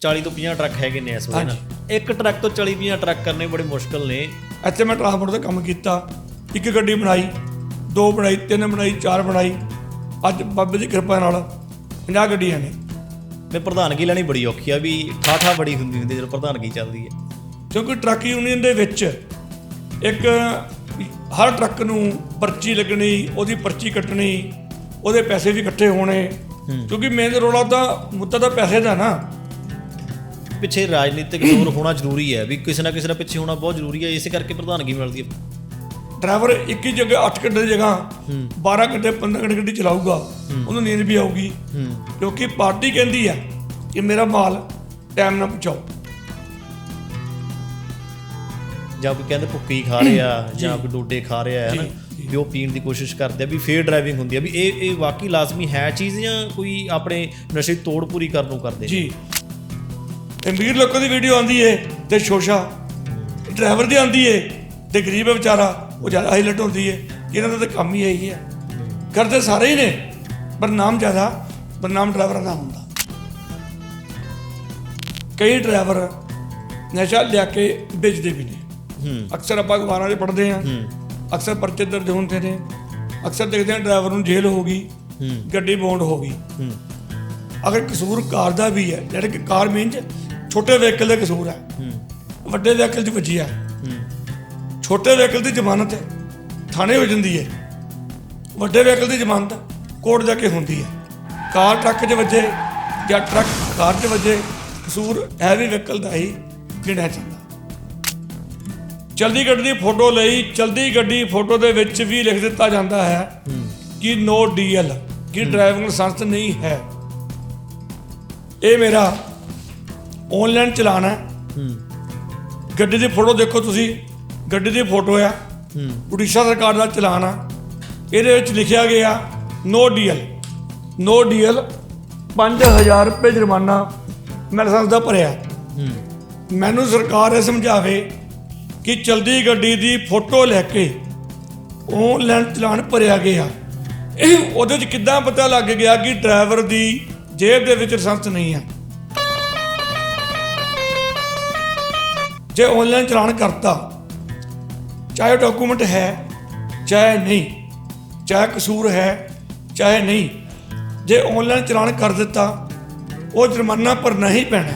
40 ਤੋਂ 50 ਟਰੱਕ ਹੈਗੇ ਨੇ ਇਸ ਵੇਲੇ ਨਾ। ਇੱਕ ਟਰੱਕ ਤੋਂ 40 50 ਟਰੱਕ ਕਰਨੇ ਬੜੇ ਮੁਸ਼ਕਲ ਨੇ। ਇੱਥੇ ਮੈਂ ਟਰਾਂਸਪੋਰਟ ਦਾ ਕੰਮ ਕੀਤਾ। ਇੱਕ ਗੱਡੀ ਬਣਾਈ ਦੋ ਬਣਾਈ ਤਿੰਨ ਬਣਾਈ ਚਾਰ ਬਣਾਈ। ਅੱਜ ਬਾਬੇ ਦੀ ਕਿਰਪਾ ਨਾਲ 50 ਗੱਡੀਆਂ ਨੇ। ਤੇ ਪ੍ਰਧਾਨਗੀ ਲੈਣੀ ਬੜੀ ਔਖੀ ਆ ਵੀ ਠਾਠਾ ਬੜੀ ਹੁੰਦੀ ਹੁੰਦੀ ਜਦੋਂ ਪ੍ਰਧਾਨਗੀ ਚੱਲਦੀ ਹੈ ਕਿਉਂਕਿ ਟਰੱਕ ਯੂਨੀਅਨ ਦੇ ਵਿੱਚ ਇੱਕ ਹਰ ਟਰੱਕ ਨੂੰ ਪਰਚੀ ਲੱਗਣੀ ਉਹਦੀ ਪਰਚੀ ਕੱਟਣੀ ਉਹਦੇ ਪੈਸੇ ਵੀ ਇਕੱਠੇ ਹੋਣੇ। ਕਿਉਂਕਿ ਮੇਨ ਰੋਲਾ ਤਾਂ ਮੁੱਦਾ ਤਾਂ ਪੈਸੇ ਦਾ ਨਾ। ਪਿੱਛੇ ਰਾਜਨੀਤਿਕ ਜ਼ੋਰ ਹੋਣਾ ਜ਼ਰੂਰੀ ਹੈ ਵੀ ਕਿਸੇ ਨਾ ਕਿਸੇ ਦਾ ਪਿੱਛੇ ਹੋਣਾ ਬਹੁਤ ਜ਼ਰੂਰੀ ਹੈ ਇਸੇ ਕਰਕੇ ਪ੍ਰਧਾਨਗੀ ਮਿਲਦੀ ਹੈ। ਡਰਾਈਵਰ ਇੱਕ ਹੀ ਜਗ੍ਹਾ 8 ਘੰਟੇ ਦੀ ਜਗ੍ਹਾ 12 ਘੰਟੇ 15 ਘੰਟੇ ਗੱਡੀ ਚਲਾਊਗਾ ਉਹਨੂੰ ਨੀਂਦ ਵੀ ਆਊਗੀ। ਕਿਉਂਕਿ ਪਾਰਟੀ ਕਹਿੰਦੀ ਆ ਕਿ ਮੇਰਾ ਮਾਲ ਟਾਈਮ ਨਾਲ ਪਹੁੰਚਾਓ। ਜਾਂ ਕੋਈ ਕਹਿੰਦੇ ਭੁੱਕੀ ਖਾ ਰਿਹਾ ਜਾਂ। ਕੋਈ ਡੋਡੇ ਖਾ ਰਿਹਾ ਹੈ ਨਾ ਵੀ ਉਹ ਪੀਣ ਦੀ ਕੋਸ਼ਿਸ਼ ਕਰਦੇ ਆ ਵੀ ਫੇਅਰ ਡਰਾਈਵਿੰਗ ਹੁੰਦੀ ਆ ਵੀ ਇਹ ਇਹ ਵਾਕਈ ਲਾਜ਼ਮੀ ਹੈ ਚੀਜ਼ ਜਾਂ ਕੋਈ ਆਪਣੇ ਨਸ਼ੇ ਤੋੜ ਪੂਰੀ ਕਰਨ ਨੂੰ ਕਰਦੇ? ਜੀ। ਅਮੀਰ ਲੋਕਾਂ ਦੀ ਵੀਡੀਓ ਆਉਂਦੀ ਏ ਤੇ ਸ਼ੋਸ਼ਾ ਡਰਾਈਵਰ ਦੀ ਆਉਂਦੀ ਏ ਤੇ ਗਰੀਬ ਵਿਚਾਰਾ ਉਹ ਜ਼ਿਆਦਾ ਹਾਈਲਾਈਟ ਹੁੰਦੀ ਏ ਇਹਨਾਂ ਦਾ ਤਾਂ ਕੰਮ ਹੀ ਇਹੀ ਹੈ ਕਰਦੇ ਸਾਰੇ ਹੀ ਨੇ ਪਰ ਨਾਮ ਜ਼ਿਆਦਾ ਬਦਨਾਮ ਡਰਾਈਵਰਾਂ ਦਾ ਹੁੰਦਾ। ਕਈ ਡਰਾਈਵਰ ਨਸ਼ਾ ਲਿਆ ਕੇ ਵੇਚਦੇ ਵੀ ਨੇ। ਹੂੰ। ਅਕਸਰ ਆਪਾਂ ਅਖਬਾਰਾਂ 'ਚ ਪੜ੍ਹਦੇ ਹੂੰ। ਅਕਸਰ ਪਰਚੇ ਦਰਜ ਹੁੰਦੇ ਨੇ। ਅਕਸਰ ਦੇਖਦੇ ਹਾਂ ਡਰਾਈਵਰ ਨੂੰ ਜੇਲ੍ਹ ਹੋ ਗਈ ਹੂੰ। ਗੱਡੀ ਬੌਂਡ ਹੋ ਗਈ। ਹੂੰ। ਅਗਰ ਕਸੂਰ ਕਾਰ ਦਾ ਵੀ ਹੈ ਜਿਹੜੇ ਕਿ ਕਾਰ ਮੀਨਸ ਛੋਟੇ ਵਹੀਕਲ ਦਾ ਕਸੂਰ ਹੈ। ਹੂੰ। ਵੱਡੇ ਵਹੀਕਲ 'ਚ ਵੱਜੀ ਹੂੰ। ਛੋਟੇ ਵਹੀਕਲ ਦੀ ਜ਼ਮਾਨਤ ਥਾਣੇ ਹੋ ਜਾਂਦੀ ਹੈ। ਵੱਡੇ ਵਹੀਕਲ ਦੀ ਜ਼ਮਾਨਤ ਕੋਰਟ ਜਾ ਕੇ ਹੁੰਦੀ ਹੈ। ਕਾਰ ਟਰੱਕ 'ਚ ਵੱਜੇ ਜਾਂ ਟਰੱਕ ਕਾਰ 'ਚ ਵੱਜੇ ਕਸੂਰ ਹੈਵੀ ਵਹੀਕਲ ਦਾ ਹੀ ਗਿਣਿਆ ਜਾਂਦਾ। ਚਲਦੀ ਗੱਡੀ ਦੀ ਫੋਟੋ ਲਈ ਚਲਦੀ ਗੱਡੀ ਫੋਟੋ ਦੇ ਵਿੱਚ ਵੀ ਲਿਖ ਦਿੱਤਾ ਜਾਂਦਾ ਹੈ ਕਿ ਨੋ ਡੀਐਲ ਕਿ ਡਰਾਈਵਿੰਗ ਲਾਇਸੈਂਸ ਨਹੀਂ ਹੈ। ਇਹ ਮੇਰਾ ਆਨਲਾਈਨ ਚਲਾਨ ਹੈ। ਗੱਡੀ ਦੀ ਫੋਟੋ ਦੇਖੋ ਤੁਸੀਂ। ਗੱਡੀ ਦੀ ਫੋਟੋ ਆ। ਹੂੰ। ਉੜੀਸਾ ਸਰਕਾਰ ਦਾ ਚਲਾਨ ਆ। ਇਹਦੇ ਵਿੱਚ ਲਿਖਿਆ ਗਿਆ ਨੋ ਡੀਐਲ ਨੋ ਡੀਐਲ 5000 ਰੁਪਏ ਜੁਰਮਾਨਾ ਮੈਂ ਲਾਇਸੈਂਸ ਦਾ ਭਰਿਆ। ਹੂੰ। ਮੈਨੂੰ ਸਰਕਾਰ ਇਹ ਸਮਝਾਵੇ ਕਿ ਚਲਦੀ ਗੱਡੀ ਦੀ ਫੋਟੋ ਲੈ ਕੇ ਆਨਲਾਈਨ ਚਲਾਨ ਭਰਿਆ ਗਿਆ। ਇਹ ਉਹਦੇ 'ਚ ਕਿੱਦਾਂ ਪਤਾ ਲੱਗ ਗਿਆ ਕਿ ਡਰਾਈਵਰ ਦੀ ਜੇਬ ਦੇ ਵਿੱਚ ਲਾਇਸੈਂਸ ਨਹੀਂ ਹੈ ਜੇ ਆਨਲਾਈਨ ਚਲਾਨ ਕਰਤਾ, ਚਾਹੇ ਡਾਕੂਮੈਂਟ ਹੈ, ਚਾਹੇ ਨਹੀਂ, ਚਾਹੇ ਕਸੂਰ ਹੈ, ਚਾਹੇ ਨਹੀਂ, ਜੇ ਆਨਲਾਈਨ ਚਲਾਨ ਕਰ ਦਿੱਤਾ, ਉਹ ਜੁਰਮਾਨਾ ਭਰਨਾ ਹੀ ਪੈਣਾ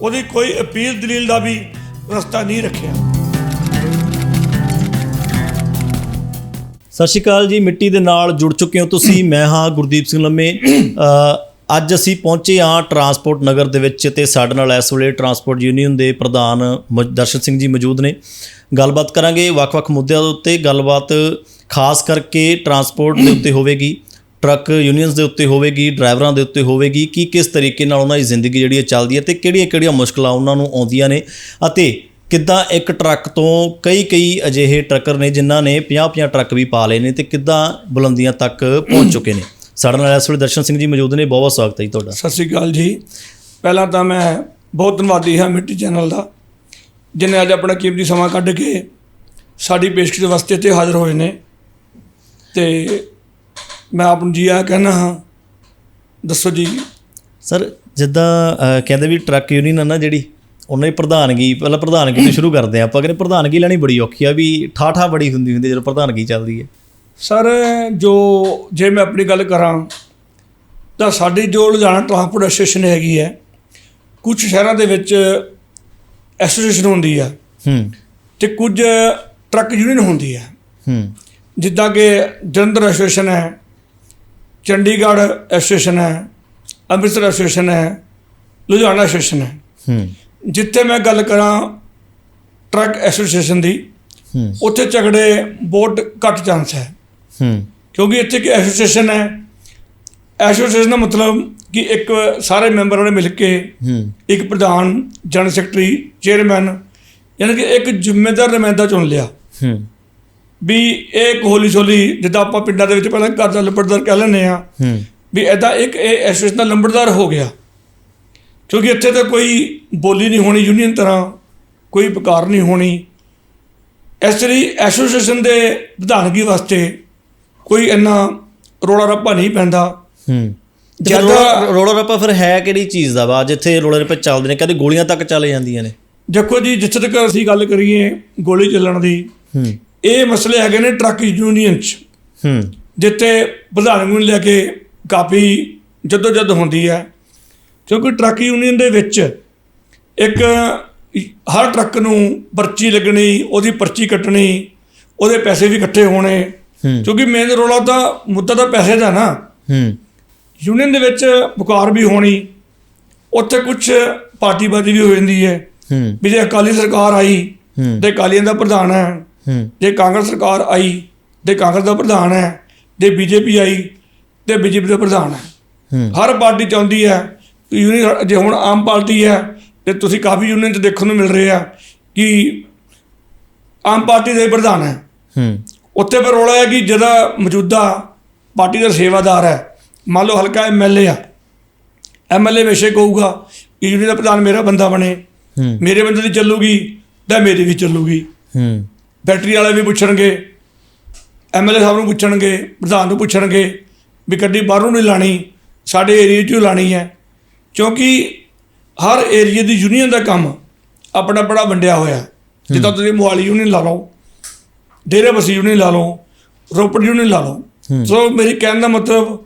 ਉਹਦੀ ਕੋਈ ਅਪੀਲ ਦਲੀਲ ਦਾ ਵੀ ਰਸਤਾ ਨਹੀਂ ਰੱਖਿਆ। ਸਤਿ ਸ਼੍ਰੀ ਅਕਾਲ ਜੀ, ਮਿੱਟੀ ਦੇ ਨਾਲ ਜੁੜ ਚੁੱਕੇ ਹੋ ਤੁਸੀਂ, ਮੈਂ ਹਾਂ ਗੁਰਦੀਪ ਸਿੰਘ ਲੰਮੇ। ਅੱਜ ਅਸੀਂ ਪਹੁੰਚੇ ਹਾਂ ਟਰਾਂਸਪੋਰਟ ਨਗਰ ਦੇ ਵਿੱਚ ਤੇ ਸਾਡੇ ਨਾਲ ਇਸ ਵੇਲੇ ਟਰਾਂਸਪੋਰਟ ਯੂਨੀਅਨ ਦੇ ਪ੍ਰਧਾਨ ਮ- ਦਰਸ਼ਨ ਸਿੰਘ ਜੀ ਮੌਜੂਦ ਨੇ। ਗੱਲਬਾਤ ਕਰਾਂਗੇ ਵੱਖ-ਵੱਖ ਮੁੱਦਿਆਂ ਦੇ ਉੱਤੇ। ਗੱਲਬਾਤ ਖਾਸ ਕਰਕੇ ਟਰਾਂਸਪੋਰਟ ਦੇ ਉੱਤੇ ਹੋਵੇਗੀ, ਟਰੱਕ ਯੂਨੀਅਨਸ ਦੇ ਉੱਤੇ ਹੋਵੇਗੀ, ਡਰਾਈਵਰਾਂ ਦੇ ਉੱਤੇ ਹੋਵੇਗੀ। ਕਿ ਕਿਸ ਤਰੀਕੇ ਨਾਲ ਉਹਨਾਂ ਦੀ ਜ਼ਿੰਦਗੀ ਜਿਹੜੀ ਹੈ ਚੱਲਦੀ ਹੈ ਤੇ ਕਿਹੜੀਆਂ-ਕਿਹੜੀਆਂ ਮੁਸ਼ਕਲਾਂ ਉਹਨਾਂ ਨੂੰ ਆਉਂਦੀਆਂ ਨੇ ਅਤੇ ਕਿੱਦਾਂ ਇੱਕ ਟਰੱਕ ਤੋਂ ਕਈ ਕਈ ਅਜਿਹੇ ਟਰੱਕਰ ਨੇ ਜਿਨ੍ਹਾਂ ਨੇ 50-50 ਟਰੱਕ ਵੀ ਪਾ ਲਏ ਨੇ ਤੇ ਕਿੱਦਾਂ ਬੁਲੰਦੀਆਂ ਤੱਕ ਪਹੁੰਚ ਚੁੱਕੇ ਨੇ। ਸਾਡੇ ਨਾਲ ਇਸ ਵੇਲੇ ਦਰਸ਼ਨ ਸਿੰਘ ਜੀ ਮੌਜੂਦ ਨੇ ਬਹੁਤ ਬਹੁਤ ਸਵਾਗਤ ਹੈ ਜੀ ਤੁਹਾਡਾ। ਸਤਿ ਸ੍ਰੀ ਅਕਾਲ ਜੀ। ਪਹਿਲਾਂ ਤਾਂ ਮੈਂ ਬਹੁਤ ਧੰਨਵਾਦੀ ਹਾਂ ਮਿੱਟੀ ਚੈਨਲ ਦਾ ਜਿਨੇ ਅੱਜ ਆਪਣਾ ਕੀਮਤੀ ਸਮਾਂ ਕੱਢ ਕੇ ਸਾਡੀ ਪੇਸ਼ਕਸ਼ ਵਾਸਤੇ ਤੇ ਹਾਜ਼ਰ ਹੋਏ ਨੇ। ਤੇ ਮੈਂ ਆਪ ਨੂੰ ਜੀ ਆ ਕਹਿਣਾ ਹਾਂ ਦੱਸੋ ਜੀ। ਸਰ ਜਿੱਦਾਂ ਕਹਿੰਦੇ ਵੀ ਟਰੱਕ ਯੂਨੀਅਨ ਆ ਨਾ ਜਿਹੜੀ ਉਹਨਾਂ ਦੀ ਪ੍ਰਧਾਨਗੀ ਪਹਿਲਾਂ ਪ੍ਰਧਾਨਗੀ ਤੋਂ ਸ਼ੁਰੂ ਕਰਦੇ ਆ ਆਪਾਂ ਕਹਿੰਦੇ ਪ੍ਰਧਾਨਗੀ ਲੈਣੀ ਬੜੀ ਔਖੀ ਆ ਵੀ ਠਾਠਾ ਬੜੀ ਹੁੰਦੀ ਹੁੰਦੀ ਜਦੋਂ ਪ੍ਰਧਾਨਗੀ ਚੱਲਦੀ ਹੈ। ਸਰ ਜੋ ਜੇ ਮੈਂ ਆਪਣੀ ਗੱਲ ਕਰਾਂ ਤਾਂ ਸਾਡੀ ਜੋ ਲੁਧਿਆਣਾ ਟਰਾਂਸਪੋਰਟ ਐਸੋਸੀਏਸ਼ਨ ਹੈਗੀ ਹੈ ਕੁਝ ਸ਼ਹਿਰਾਂ ਦੇ ਵਿੱਚ ਐਸੋਸੀਏਸ਼ਨ ਹੁੰਦੀ ਆ ਹੂੰ। ਤੇ ਕੁਝ ਟਰੱਕ ਯੂਨੀਅਨ ਹੁੰਦੀ ਹੈ ਹੂੰ। ਜਿੱਦਾਂ ਕਿ ਜਲੰਧਰ ਐਸੋਸੀਏਸ਼ਨ ਹੈ ਚੰਡੀਗੜ੍ਹ ਐਸੋਸੀਏਸ਼ਨ ਹੈ ਅੰਮ੍ਰਿਤਸਰ ਐਸੋਸੀਏਸ਼ਨ ਹੈ ਲੁਧਿਆਣਾ ਐਸੋਸੀਏਸ਼ਨ ਹੈ। ਹੂੰ। ਜਿੱਥੇ ਮੈਂ ਗੱਲ ਕਰਾਂ ਟਰੱਕ ਐਸੋਸੀਏਸ਼ਨ ਦੀ ਹੂੰ। ਉੱਥੇ ਝਗੜੇ ਬਹੁਤ ਘੱਟ ਚਾਂਸ ਹੈ। ਹੂੰ। ਕਿਉਂਕਿ ਇੱਥੇ ਇੱਕ ਐਸੋਸੀਏਸ਼ਨ ਹੈ। ਐਸੋਸੀਏਸ਼ਨ ਦਾ ਮਤਲਬ ਕਿ ਇੱਕ ਸਾਰੇ ਮੈਂਬਰਾਂ ਨੇ ਮਿਲ ਕੇ ਹੂੰ। ਇੱਕ ਪ੍ਰਧਾਨ ਜਨਰਲ ਸੈਕਟਰੀ ਚੇਅਰਮੈਨ ਯਾਨੀ ਕਿ ਇੱਕ ਜ਼ਿੰਮੇਦਾਰ ਨੁਮਾਇੰਦਾ ਚੁਣ ਲਿਆ। ਹੂੰ। ਵੀ ਇਹ ਇੱਕ ਹੌਲੀ ਹੌਲੀ ਜਿੱਦਾਂ ਆਪਾਂ ਪਿੰਡਾਂ ਦੇ ਵਿੱਚ ਪਹਿਲਾਂ ਘਰ ਦਾ ਲੰਬੜਦਾਰ ਕਹਿ ਲੈਂਦੇ ਆ ਹੂੰ। ਵੀ ਐਦਾਂ ਇੱਕ ਇਹ ਐਸੋਸੀਏਸ਼ਨ ਦਾ ਲੰਬੜਦਾਰ ਹੋ ਗਿਆ। ਕਿਉਂਕਿ ਇੱਥੇ ਤਾਂ ਕੋਈ ਬੋਲੀ ਨਹੀਂ ਹੋਣੀ ਯੂਨੀਅਨ ਤਰ੍ਹਾਂ ਕੋਈ ਵਿਕਾਰ ਨਹੀਂ ਹੋਣੀ। ਇਸ ਲਈ ਐਸੋਸੀਏਸ਼ਨ ਦੇ ਵਿਧਾਨਗੀ ਵਾਸਤੇ ਕੋਈ ਇੰਨਾ ਰੋਲਾ ਰੱਪਾ ਨਹੀਂ ਪੈਂਦਾ। ਹੂੰ। ਜ਼ਿਆਦਾ ਰੌਲਾ ਰੱਪਾ ਫਿਰ ਹੈ ਕਿਹੜੀ ਚੀਜ਼ ਦਾ ਵਾ? ਜਿੱਥੇ ਰੌਲੇ ਰੱਪੇ ਚੱਲਦੇ ਨੇ ਕਦੇ ਗੋਲੀਆਂ ਤੱਕ ਚੱਲ ਜਾਂਦੀਆਂ ਨੇ। ਦੇਖੋ ਜੀ ਜਿੱਥੇ ਤੱਕ ਅਸੀਂ ਗੱਲ ਕਰੀਏ ਗੋਲੀ ਚੱਲਣ ਦੀ ਹੂੰ। ਇਹ ਮਸਲੇ ਹੈਗੇ ਨੇ ਟਰੱਕ ਯੂਨੀਅਨ 'ਚ। ਹੂੰ। ਜਿੱਥੇ ਪ੍ਰਧਾਨ ਨੂੰ ਲੈ ਕੇ ਕਾਫੀ ਜਦੋਜਦ ਹੁੰਦੀ ਹੈ। ਕਿਉਂਕਿ ਟਰੱਕ ਯੂਨੀਅਨ ਦੇ ਵਿੱਚ ਇੱਕ ਹਰ ਟਰੱਕ ਨੂੰ ਪਰਚੀ ਲੱਗਣੀ ਉਹਦੀ ਪਰਚੀ ਕੱਟਣੀ ਉਹਦੇ ਪੈਸੇ ਵੀ ਇਕੱਠੇ ਹੋਣੇ ਕਿਉਂਕਿ ਮੇਨ ਰੋਲਾ ਤਾਂ ਮੁੱਦਾ ਤਾਂ ਪੈਸੇ ਦਾ ਨਾ। ਹੂੰ। ਯੂਨੀਅਨ ਦੇ ਵਿੱਚ ਪੁਕਾਰ ਵੀ ਹੋਣੀ ਉੱਥੇ ਕੁਝ ਪਾਰਟੀਬਾਜ਼ੀ ਵੀ ਹੋ ਜਾਂਦੀ ਹੈ। ਹੂੰ। ਵੀ ਜੇ ਅਕਾਲੀ ਸਰਕਾਰ ਆਈ ਤੇ ਅਕਾਲੀਆਂ ਦਾ ਪ੍ਰਧਾਨ ਹੈ। ਹੂੰ। ਜੇ ਕਾਂਗਰਸ ਸਰਕਾਰ ਆਈ ਤੇ ਕਾਂਗਰਸ ਦਾ ਪ੍ਰਧਾਨ ਹੈ। ਤੇ ਬੀਜੇਪੀ ਆਈ ਤੇ ਬੀਜੇਪੀ ਦਾ ਪ੍ਰਧਾਨ ਹੈ। ਹਰ ਪਾਰਟੀ ਚਾਹੁੰਦੀ ਹੈ ਯੂਨੀਅਨ ਜੇ ਹੁਣ ਆਮ ਪਾਰਟੀ ਹੈ ਤੇ ਤੁਸੀਂ ਕਾਫੀ ਯੂਨੀਅਨ ਚ ਦੇਖਣ ਨੂੰ ਮਿਲ ਰਹੇ ਆ ਕਿ ਆਮ ਪਾਰਟੀ ਦੇ ਪ੍ਰਧਾਨ ਹੈ। ਉੱਥੇ ਪਰ ਰੋਲਾ ਹੈ ਕਿ ਜਿਹੜਾ ਮੌਜੂਦਾ ਪਾਰਟੀ ਦਾ ਸੇਵਾਦਾਰ ਹੈ ਮੰਨ ਲਓ ਹਲਕਾ ਐਮਐਲਏ ਆ। ਐਮਐਲਏ ਵੇਸ਼ੇ ਕਹੂਗਾ ਕਿ ਯੂਨੀਅਨ ਦਾ ਪ੍ਰਧਾਨ ਮੇਰਾ ਬੰਦਾ ਬਣੇ ਮੇਰੇ ਬੰਦੇ ਦੀ ਚੱਲੂਗੀ ਤਾਂ ਮੇਰੀ ਵੀ ਚੱਲੂਗੀ। ਹੂੰ। ਬੈਟਰੀ ਵਾਲੇ ਵੀ ਪੁੱਛਣਗੇ ਐਮਐਲਏ ਸਾਹਿਬ ਨੂੰ ਪੁੱਛਣਗੇ ਪ੍ਰਧਾਨ ਨੂੰ ਪੁੱਛਣਗੇ ਵੀ ਗੱਡੀ ਬਾਹਰੋਂ ਨਹੀਂ ਲਾਣੀ ਸਾਡੇ ਏਰੀਆ 'ਚ ਲਾਣੀ ਹੈ। ਕਿਉਂਕਿ ਹਰ ਏਰੀਆ ਦੀ ਯੂਨੀਅਨ ਦਾ ਕੰਮ ਆਪਣਾ ਬੜਾ ਵੰਡਿਆ ਹੋਇਆ। ਜਿੱਦਾਂ ਤੁਸੀਂ ਮੋਹਾਲੀ ਯੂਨੀਅਨ ਲਾ ਲਓ ਡੇਰੇ ਬਸੀ ਯੂਨੀਅਨ ਲਾ ਲਓ ਰੋਪੜ ਯੂਨੀਅਨ ਲਾ ਲਓ। ਸੋ ਮੇਰੀ ਕਹਿਣ ਦਾ ਮਤਲਬ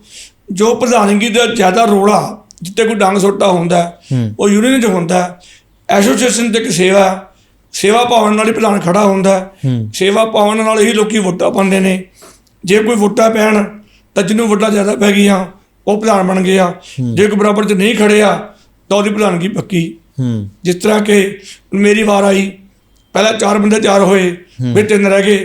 ਜੋ ਪ੍ਰਧਾਨਗੀ ਦਾ ਜ਼ਿਆਦਾ ਰੋਲਾ ਜਿੱਤੇ ਕੋਈ ਡੰਗ ਸੋਟਾ ਹੁੰਦਾ। ਉਹ ਯੂਨੀਅਨ 'ਚ ਹੁੰਦਾ। ਐਸੋਸੀਏਸ਼ਨ ਤੇ ਇੱਕ ਸੇਵਾ। ਸੇਵਾ ਪਾਉਣ ਨਾਲ ਹੀ ਪ੍ਰਧਾਨ ਖੜਾ ਹੁੰਦਾ। ਸੇਵਾ ਪਾਉਣ ਨਾਲ ਹੀ ਲੋਕੀ ਵੋਟਾਂ ਪਾਉਂਦੇ ਨੇ। ਜੇ ਕੋਈ ਵੋਟਾਂ ਪੈਣ ਤਾਂ ਜਿਹਨੂੰ ਵੋਟਾਂ ਜ਼ਿਆਦਾ ਪੈ ਗਈਆਂ ਉਹ ਪ੍ਰਧਾਨ ਬਣ ਗਿਆ ਜੇ ਕੋਈ ਬਰਾਬਰ 'ਚ ਨਹੀਂ ਖੜਿਆ ਤਾਂ ਉਹਦੀ ਪ੍ਰਧਾਨਗੀ ਪੱਕੀ। ਜਿਸ ਤਰ੍ਹਾਂ ਕਿ ਮੇਰੀ ਵਾਰ ਆਈ ਪਹਿਲਾਂ ਚਾਰ ਬੰਦੇ ਤਿਆਰ ਹੋਏ ਫਿਰ ਤਿੰਨ ਰਹਿ ਗਏ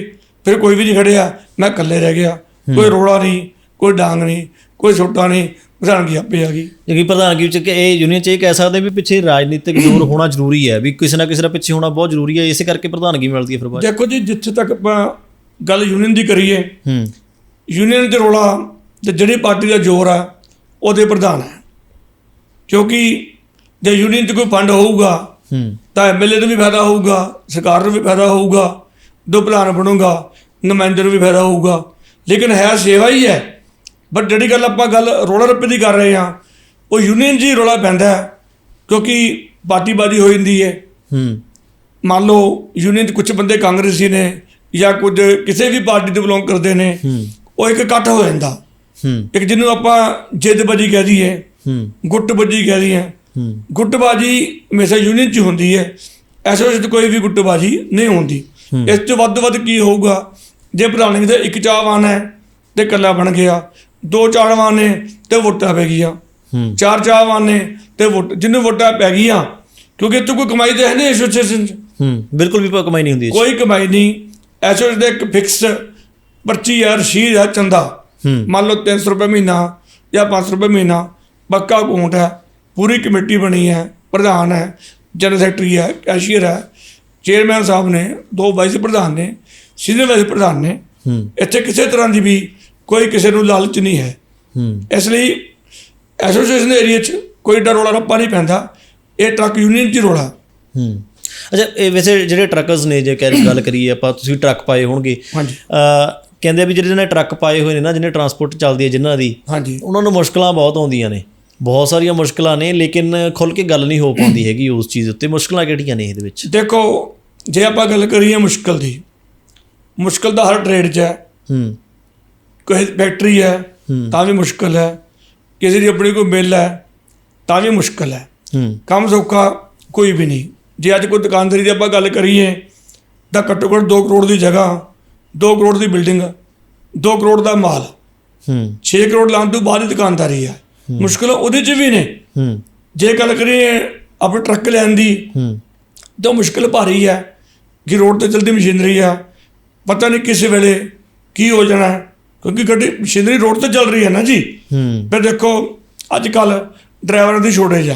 ਫਿਰ ਕੋਈ ਵੀ ਨਹੀਂ ਖੜਿਆ ਮੈਂ ਇਕੱਲੇ ਰਹਿ ਗਿਆ ਕੋਈ ਰੋਲਾ ਨਹੀਂ ਕੋਈ ਡਾਂਗ ਨਹੀਂ ਕੋਈ ਛੋਟਾ ਨਹੀਂ ਪ੍ਰਧਾਨਗੀ ਆਪੇ ਆ ਗਈ। ਕਿਉਂਕਿ ਪ੍ਰਧਾਨਗੀ ਵਿੱਚ ਕਿ ਇਹ ਯੂਨੀਅਨ ਚ ਇਹ ਕਹਿ ਸਕਦੇ ਵੀ ਪਿੱਛੇ ਰਾਜਨੀਤਿਕ ਜ਼ੋਰ ਹੋਣਾ ਜ਼ਰੂਰੀ ਹੈ ਵੀ ਕਿਸੇ ਨਾ ਕਿਸੇ ਦਾ ਪਿੱਛੇ ਹੋਣਾ ਬਹੁਤ ਜ਼ਰੂਰੀ ਹੈ ਇਸੇ ਕਰਕੇ ਪ੍ਰਧਾਨਗੀ ਮਿਲਦੀ ਹੈ ਫਿਰ ਬਾਅਦ। ਦੇਖੋ ਜੀ ਜਿੱਥੇ ਤੱਕ ਆਪਾਂ ਗੱਲ ਯੂਨੀਅਨ ਦੀ ਕਰੀਏ ਹੂੰ। ਯੂਨੀਅਨ ਦੇ ਰੋਲਾ ਤੇ ਜਿਹੜੀ ਪਾਰਟੀ ਦਾ ਜ਼ੋਰ ਆ ਉਹਦੇ ਪ੍ਰਧਾਨ ਹੈ। ਕਿਉਂਕਿ ਜੇ ਯੂਨੀਅਨ 'ਚ ਕੋਈ ਫੰਡ ਹੋਊਗਾ ਹੂੰ। ਤਾਂ ਐਮਐਲਏ ਨੂੰ ਵੀ ਫਾਇਦਾ ਹੋਊਗਾ ਸਰਕਾਰ ਨੂੰ ਵੀ ਫਾਇਦਾ ਹੋਊਗਾ ਦੋ ਪ੍ਰਧਾਨ ਬਣੂਗਾ ਨੁਮਾਇੰਦੇ ਨੂੰ ਵੀ ਫਾਇਦਾ ਹੋਊਗਾ। ਲੇਕਿਨ ਹੈ ਸੇਵਾ ਹੀ ਹੈ। ਬਟ ਜਿਹੜੀ ਗੱਲ ਆਪਾਂ ਗੱਲ ਰੋਲਾ ਰੱਪੇ ਦੀ ਕਰ ਰਹੇ ਹਾਂ ਉਹ ਯੂਨੀਅਨ ਹੀ ਰੋਲਾ ਪੈਂਦਾ ਕਿਉਂਕਿ ਪਾਰਟੀਬਾਜ਼ੀ ਹੋ ਜਾਂਦੀ ਹੈ। ਹੂੰ। ਮੰਨ ਲਓ ਯੂਨੀਅਨ 'ਚ ਕੁਝ ਬੰਦੇ ਕਾਂਗਰਸੀ ਨੇ ਜਾਂ ਕੁਝ ਕਿਸੇ ਵੀ ਪਾਰਟੀ ਤੋਂ ਬਿਲੋਂਗ ਕਰਦੇ ਨੇ ਉਹ ਇੱਕ ਇਕੱਠ ਹੋ ਜਾਂਦਾ। ਹੂੰ। ਇੱਕ ਜਿਹਨੂੰ ਆਪਾਂ ਜਿੱਦਬਾਜੀ ਕਹਿ ਦਈਏ ਹੂੰ। ਗੁੱਟਬਾਜੀ ਕਹਿ ਦਈਏ ਹੂੰ ਗੁੱਟਬਾਜੀ ਹਮੇਸ਼ਾ ਯੂਨੀਅਨ 'ਚ ਹੁੰਦੀ ਹੈ। ਐਸੋਸੀਏਸ਼ਨ 'ਚ ਕੋਈ ਵੀ ਗੁੱਟਬਾਜੀ ਨਹੀਂ ਹੁੰਦੀ। ਇਸ ਤੋਂ ਵੱਧ ਵੱਧ ਕੀ ਹੋਊਗਾ? ਜੇ ਪ੍ਰਧਾਨਗੀ ਦਾ ਇੱਕ ਚਾਹਵਾਨ ਹੈ ਤੇ ਇਕੱਲਾ ਬਣ ਗਿਆ। ਦੋ ਚਾਹਵਾਨ ਨੇ ਤੇ ਵੋਟਾਂ ਪੈ ਗਈਆਂ। ਚਾਰ ਚਾਹਵਾਨ ਨੇ ਤੇ ਵੋਟ ਜਿਹਨੂੰ ਵੋਟਾਂ ਪੈ ਗਈਆਂ। ਕਿਉਂਕਿ ਇੱਥੇ ਕੋਈ ਕਮਾਈ ਤਾਂ ਹੈ ਨਹੀਂ ਐਸੋਸੀਏਸ਼ਨ 'ਚ ਹੂੰ ਬਿਲਕੁਲ ਵੀ ਪ- ਕਮਾਈ ਨਹੀਂ ਹੁੰਦੀ। ਕੋਈ ਕਮਾਈ ਨਹੀਂ। ਐਸੋਸੀਏਸ਼ਨ ਦਾ ਇੱਕ ਫਿਕਸ ਪਰਚੀ ਹੈ ਰਸੀਦ ਹੈ ਚੰਦਾ। ਮੰਨ ਲਓ 300 ਰੁਪਏ ਮਹੀਨਾ ਜਾਂ 500 ਰੁਪਏ ਮਹੀਨਾ। ਪੱਕਾ ਅਕਾਊਂਟ ਹੈ। ਪੂਰੀ ਕਮੇਟੀ ਬਣੀ ਹੈ ਪ੍ਰਧਾਨ ਹੈ ਜਨਰਲ ਸੈਕਟਰੀ ਹੈ ਕੈਸ਼ੀਅਰ ਹੈ ਚੇਅਰਮੈਨ ਸਾਹਿਬ ਨੇ ਦੋ ਵਾਈਸ ਪ੍ਰਧਾਨ ਨੇ ਸੀਨੀਅਰ ਵਾਈਸ ਪ੍ਰਧਾਨ ਨੇ ਇੱਥੇ ਕਿਸੇ ਤਰ੍ਹਾਂ ਦੀ ਵੀ ਕੋਈ ਕਿਸੇ ਨੂੰ ਲਾਲਚ ਨਹੀਂ ਹੈ। ਇਸ ਲਈ ਐਸੋਸੀਏਸ਼ਨ ਏਰੀਆ 'ਚ ਕੋਈ ਡਰ ਰੌਲਾ ਰੱਪਾ ਨਹੀਂ ਪੈਂਦਾ ਇਹ ਟਰੱਕ ਯੂਨੀਅਨ 'ਚ ਰੌਲਾ। ਹੂੰ। ਅੱਛਾ ਇਹ ਵੈਸੇ ਜਿਹੜੇ ਟਰੱਕਰਸ ਨੇ ਜੇ ਕਹਿ ਗੱਲ ਕਰੀਏ ਆਪਾਂ ਤੁਸੀਂ ਟਰੱਕ ਪਾਏ ਹੋਣਗੇ। ਹਾਂਜੀ। ਕਹਿੰਦੇ ਵੀ ਜਿਹੜੇ ਨੇ ਟਰੱਕ ਪਾਏ ਹੋਏ ਨੇ ਨਾ ਜਿਹਨੇ ਟਰਾਂਸਪੋਰਟ ਚੱਲਦੀ ਹੈ ਜਿਨ੍ਹਾਂ ਦੀ ਹਾਂਜੀ। ਉਹਨਾਂ ਨੂੰ ਮੁਸ਼ਕਲਾਂ ਬਹੁਤ ਆਉਂਦੀਆਂ ਨੇ। ਬਹੁਤ ਸਾਰੀਆਂ ਮੁਸ਼ਕਲਾਂ ਨੇ ਲੇਕਿਨ ਖੁੱਲ ਕੇ ਗੱਲ ਨਹੀਂ ਹੋ ਪਾਉਂਦੀ ਹੈਗੀ ਉਸ ਚੀਜ਼ ਉੱਤੇ। ਮੁਸ਼ਕਲਾਂ ਕਿਹੜੀਆਂ ਨੇ ਇਹਦੇ ਵਿੱਚ? ਦੇਖੋ ਜੇ ਆਪਾਂ ਗੱਲ ਕਰੀਏ ਮੁਸ਼ਕਲ ਦੀ ਮੁਸ਼ਕਲ ਤਾਂ ਹਰ ਟ੍ਰੇਡ 'ਚ ਹੈ। ਹੂੰ। ਕੋਈ ਫੈਕਟਰੀ ਹੈ। ਤਾਂ ਵੀ ਮੁਸ਼ਕਲ ਹੈ। ਕਿਸੇ ਦੀ ਆਪਣੀ ਕੋਈ ਮਿੱਲ ਹੈ ਤਾਂ ਵੀ ਮੁਸ਼ਕਲ ਹੈ। ਹੂੰ। ਕੰਮ ਸੌਖਾ ਕੋਈ ਵੀ ਨਹੀਂ। ਜੇ ਅੱਜ ਕੋਈ ਦੁਕਾਨਦਾਰੀ ਦੀ ਆਪਾਂ ਗੱਲ ਕਰੀਏ ਤਾਂ ਘੱਟੋ ਘੱਟ 2 ਕਰੋੜ ਦੀ ਜਗ੍ਹਾ 2 ਕਰੋੜ ਦੀ ਬਿਲਡਿੰਗ 2 ਕਰੋੜ ਦਾ ਮਾਲ। ਹੂੰ। 6 ਕਰੋੜ ਲਾਉਣ ਤੋਂ ਬਾਅਦ ਹੀ ਦੁਕਾਨਦਾਰੀ ਹੈ। ਮੁਸ਼ਕਲ ਉਹਦੇ 'ਚ ਵੀ ਨੇ। ਹੂੰ। ਜੇ ਗੱਲ ਕਰੀਏ ਆਪਣੇ ਟਰੱਕ ਲੈਣ ਦੀ ਹੂੰ। ਤਾਂ ਮੁਸ਼ਕਲ ਭਾਰੀ ਹੈ। ਕਿ ਰੋਡ ਤੇ ਚਲਦੀ ਮਸ਼ੀਨਰੀ ਆ ਪਤਾ ਨਹੀਂ ਕਿਸ ਵੇਲੇ ਕੀ ਹੋ ਜਾਣਾ। ਕਿਉਂਕਿ ਗੱਡੀ ਮਸ਼ੀਨਰੀ ਰੋਡ ਤੇ ਚੱਲ ਰਹੀ ਹੈ ਨਾ ਜੀ। ਹੂੰ। ਫਿਰ ਦੇਖੋ ਅੱਜ ਕੱਲ ਡਰਾਈਵਰਾਂ ਦੀ ਸ਼ੋਰਟੇਜ ਆ।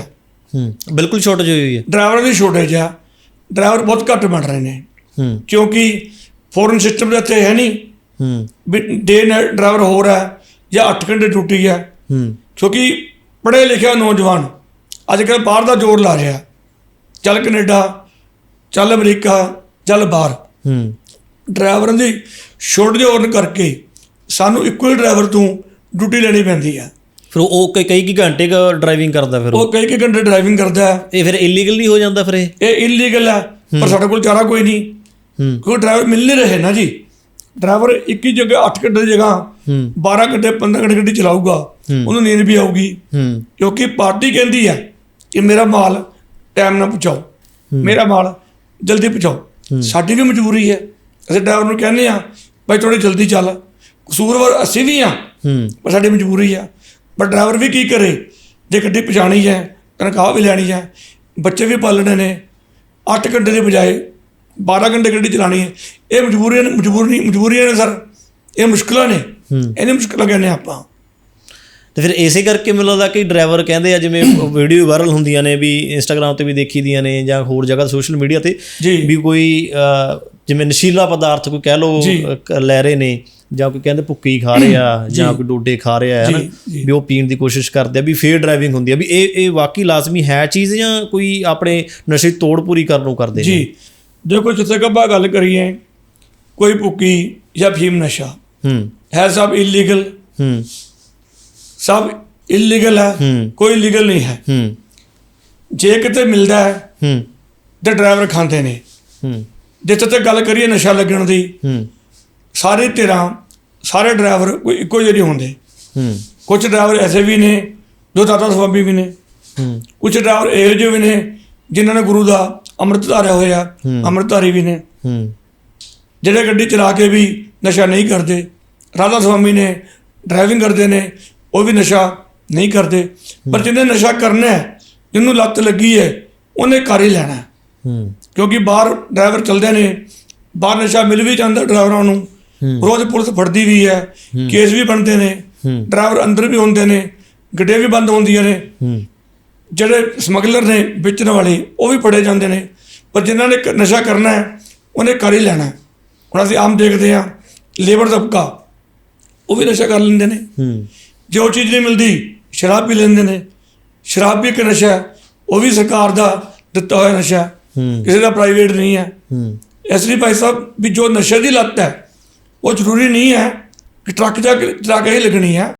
ਹੂੰ। ਬਿਲਕੁਲ ਸ਼ਾਰਟੇਜ ਹੋਈ ਹੈ। ਡਰਾਈਵਰਾਂ ਦੀ ਸ਼ੋਰਟੇਜ ਆ। ਡਰਾਈਵਰ ਬਹੁਤ ਘੱਟ ਬਣ ਰਹੇ ਨੇ। ਹੂੰ। ਕਿਉਂਕਿ ਫੋਰਨ ਸਿਸਟਮ ਦੇ ਇੱਥੇ ਹੈ ਨਹੀਂ। ਹੂੰ। ਡੇ ਨਾਈਟ ਡਰਾਈਵਰ ਹੋ ਰਿਹਾ ਜਾਂ 8 ਘੰਟੇ ਡਿਊਟੀ ਹੈ। ਹੂੰ। ਕਿਉਂਕਿ ਪੜ੍ਹੇ ਲਿਖਿਆ ਨੌਜਵਾਨ ਅੱਜ ਕੱਲ੍ਹ ਬਾਹਰ ਦਾ ਜ਼ੋਰ ਲਾ ਰਿਹਾ। ਚੱਲ ਕੈਨੇਡਾ ਚੱਲ ਅਮਰੀਕਾ ਚੱਲ ਬਾਹਰ। ਹੂੰ। ਡਰਾਈਵਰਾਂ ਦੀ ਸ਼ੋਰਟੇਜ ਹੋਣ ਕਰਕੇ ਸਾਨੂੰ ਇੱਕੋ ਹੀ ਡਰਾਈਵਰ ਤੋਂ ਡਿਊਟੀ ਲੈਣੀ ਪੈਂਦੀ ਹੈ ਫਿਰ ਉਹ ਕਈ ਕਈ ਕੀ ਘੰਟੇ ਕ ਡਰਾਈਵਿੰਗ ਕਰਦਾ ਫਿਰ ਉਹ। ਕਈ ਕਈ ਘੰਟੇ ਡਰਾਈਵਿੰਗ ਕਰਦਾ। ਇਹ ਫਿਰ ਇਲੀਗਲ ਨਹੀਂ ਹੋ ਜਾਂਦਾ ਫਿਰ ਇਹ? ਇਹ ਇਲੀਗਲ ਹੈ ਪਰ ਸਾਡੇ ਕੋਲ ਚਾਰਾ ਕੋਈ ਨਹੀਂ। ਹੂੰ। ਕੋਈ ਡਰਾਈਵਰ ਮਿਲ ਨਹੀਂ ਰਹੇ ਨਾ ਜੀ। ਡਰਾਈਵਰ ਇੱਕ ਹੀ ਜਗ੍ਹਾ 8 ਘੰਟੇ ਦੀ ਜਗ੍ਹਾ ਹੂੰ। 12 ਘੰਟੇ 15 ਘੰਟੇ ਗੱਡੀ ਚਲਾਊਗਾ। ਉਹਨੂੰ ਨੀਂਦ ਵੀ ਆਊਗੀ। ਕਿਉਂਕਿ ਪਾਰਟੀ ਕਹਿੰਦੀ ਹੈ ਕਿ ਮੇਰਾ ਮਾਲ ਟਾਈਮ ਨਾਲ ਪਹੁੰਚਾਓ। ਮੇਰਾ ਮਾਲ ਜਲਦੀ ਪਹੁੰਚਾਓ। ਸਾਡੀ ਵੀ ਮਜਬੂਰੀ ਹੈ। ਅਸੀਂ ਡਰਾਈਵਰ ਨੂੰ ਕਹਿੰਦੇ ਆ ਭਾਈ ਥੋੜੀ ਜਲਦੀ ਚੱਲ। ਕਸੂਰਵਾਰ ਅਸੀਂ ਵੀ ਆ ਪਰ ਸਾਡੀ ਮਜਬੂਰੀ ਆ ਪਰ ਡਰਾਈਵਰ ਵੀ ਕੀ ਕਰੇ? ਜੇ ਗੱਡੀ ਪਹੁੰਚਾਣੀ ਹੈ ਤਨਖਾਹ ਵੀ ਲੈਣੀ ਹੈ। ਬੱਚੇ ਵੀ ਪਾਲਣੇ ਨੇ। 8 ਘੰਟੇ ਦੀ ਬਜਾਏ 12 ਘੰਟੇ ਗੱਡੀ ਚਲਾਣੀ ਹੈ। ਇਹ ਮਜਬੂਰੀਆਂ ਨੇ ਮਜਬੂਰੀ ਮਜਬੂਰੀਆਂ ਨੇ ਸਰ। ਇਹ ਮੁਸ਼ਕਲਾਂ ਨੇ। ਇਹਨੇ ਮੁਸ਼ਕਲਾਂ ਕਹਿੰਦੇ ਆਪਾਂ? ਤੇ ਫਿਰ ਇਸੇ ਕਰਕੇ ਮੈਨੂੰ ਲੱਗਦਾ ਕਿ ਡਰਾਈਵਰ ਕਹਿੰਦੇ ਆ ਜਿਵੇਂ ਵੀਡੀਓ ਵਾਇਰਲ ਹੁੰਦੀਆਂ ਨੇ ਵੀ ਇੰਸਟਾਗ੍ਰam ਤੇ ਵੀ ਦੇਖੀਦੀਆਂ ਨੇ ਜਾਂ ਹੋਰ ਜਗ੍ਹਾ ਸੋਸ਼ਲ ਮੀਡੀਆ ਤੇ। ਵੀ ਕੋਈ ਜਿਵੇਂ ਨਸ਼ੀਲਾ ਪਦਾਰਥ ਕੋਈ ਕਹਿ ਕ- ਲੈ ਰਹੇ ਨੇ ਜਾਂ ਕੋਈ ਕਹਿੰਦੇ ਭੁੱਕੀ ਖਾ ਰਹੇ ਆ ਜਾਂ। ਕੋਈ ਡੋਡੇ ਖਾ ਰਿਹਾ ਹੈ ਨਾ। ਵੀ ਉਹ ਪੀਣ ਦੀ ਕੋਸ਼ਿਸ਼ ਕਰਦੇ ਆ ਵੀ ਫੇਰ ਡਰਾਈਵਿੰਗ ਹੁੰਦੀ ਆ। ਵੀ ਇਹ ਇਹ ਵਾਕਈ ਲਾਜ਼ਮੀ ਹੈ ਚੀਜ਼ ਜਾਂ ਕੋਈ ਆਪਣੇ ਨਸ਼ੇ ਤੋੜ ਪੂਰੀ ਕਰਨ ਨੂੰ ਕਰਦੇ ਨੇ? ਜੀ। ਜੇ ਕੋਈ ਜਿੱਥੇ ਕੱਬਾ ਗੱਲ ਕਰੀਏ ਕੋਈ ਭੁੱਕੀ ਜਾਂ ਫੀਮ ਨਸ਼ਾ ਹੂੰ। ਹੈ ਸਭ ਇਲੀਗਲ ਹੂੰ। ਸਭ ਇਲੀਗਲ ਹੈ। ਕੋਈ ਲੀਗਲ ਨਹੀਂ ਹੈ। ਹੂੰ। ਜੇ ਕਿਤੇ ਮਿਲਦਾ ਹੈ ਹੂੰ। ਤੇ ਡਰਾਈਵਰ ਖਾਂਦੇ ਨੇ। ਹੂੰ। ਜਿੱਥੇ ਤੱਕ ਗੱਲ ਕਰੀਏ ਨਸ਼ਾ ਲੱਗਣ ਦੀ ਹੂੰ। ਸਾਰੇ ਧਿਰਾਂ ਸਾਰੇ ਡਰਾਈਵਰ ਕੋਈ ਇੱਕੋ ਜਿਹੇ ਨਹੀਂ ਹੁੰਦੇ। ਹੂੰ। ਕੁਝ ਡਰਾਈਵਰ ਐਸੇ ਵੀ ਨੇ ਜੋ ਦਾਤਾ ਸਵਾਬੀ ਵੀ ਨੇ। ਹੂੰ। ਕੁਝ ਡਰਾਈਵਰ ਇਹੋ ਜਿਹੇ ਵੀ ਨੇ ਜਿਨ੍ਹਾਂ ਨੇ ਗੁਰੂ ਦਾ ਅੰਮ੍ਰਿਤ ਧਾਰਿਆ ਹੋਇਆ ਅੰਮ੍ਰਿਤਧਾਰੀ ਵੀ ਨੇ। ਜਿਹੜੇ ਗੱਡੀ ਚਲਾ ਕੇ ਵੀ ਨਸ਼ਾ ਨਹੀਂ ਕਰਦੇ ਰਾਧਾ ਸੁਆਮੀ ਨੇ ਡਰਾਈਵਿੰਗ ਕਰਦੇ ਨੇ ਉਹ ਵੀ ਨਸ਼ਾ ਨਹੀਂ ਕਰਦੇ। ਪਰ ਜਿਹਨੇ ਨਸ਼ਾ ਕਰਨਾ ਹੈ ਜਿਹਨੂੰ ਲੱਤ ਲੱਗੀ ਹੈ ਉਹਨੇ ਕਰ ਹੀ ਲੈਣਾ ਕਿਉਂਕਿ ਬਾਹਰ ਡਰਾਈਵਰ ਚੱਲਦੇ ਨੇ ਬਾਹਰ ਨਸ਼ਾ ਮਿਲ ਵੀ ਜਾਂਦਾ ਡਰਾਈਵਰਾਂ ਨੂੰ। ਰੋਜ਼ ਪੁਲਿਸ ਫੜਦੀ ਵੀ ਹੈ ਕੇਸ ਵੀ ਬਣਦੇ ਨੇ। ਡਰਾਈਵਰ ਅੰਦਰ ਵੀ ਹੁੰਦੇ ਨੇ ਗੱਡੀਆਂ ਵੀ ਬੰਦ ਹੁੰਦੀਆਂ ਨੇ। ਜਿਹੜੇ ਸਮਗਲਰ ਨੇ ਵੇਚਣ ਵਾਲੇ ਉਹ ਵੀ ਫੜੇ ਜਾਂਦੇ ਨੇ। ਪਰ ਜਿਨ੍ਹਾਂ ਨੇ ਨਸ਼ਾ ਕਰਨਾ ਹੈ ਉਹਨੇ ਕਰ ਹੀ ਲੈਣਾ। ਹੁਣ ਅਸੀਂ ਆਮ ਦੇਖਦੇ ਹਾਂ ਲੇਬਰ ਤਬਕਾ ਉਹ ਵੀ ਨਸ਼ਾ ਕਰ ਲੈਂਦੇ ਨੇ। ਹੂੰ। ਜੇ ਉਹ ਚੀਜ਼ ਨਹੀਂ ਮਿਲਦੀ ਸ਼ਰਾਬ ਪੀ ਲੈਂਦੇ ਨੇ। ਸ਼ਰਾਬ ਵੀ ਇੱਕ ਨਸ਼ਾ ਉਹ ਵੀ ਸਰਕਾਰ ਦਾ ਦਿੱਤਾ ਹੋਇਆ ਨਸ਼ਾ ਕਿਸੇ ਦਾ ਪ੍ਰਾਈਵੇਟ ਨਹੀਂ ਹੈ। ਹੂੰ। ਇਸ ਲਈ ਭਾਈ ਸਾਹਿਬ ਵੀ ਜੋ ਨਸ਼ੇ ਦੀ ਲੱਤ ਹੈ ਉਹ ਜ਼ਰੂਰੀ ਨਹੀਂ ਹੈ ਕਿ ਟਰੱਕ ਜਾ ਕੇ ਚਲਾ ਕੇ ਹੀ ਲੱਗਣੀ ਹੈ।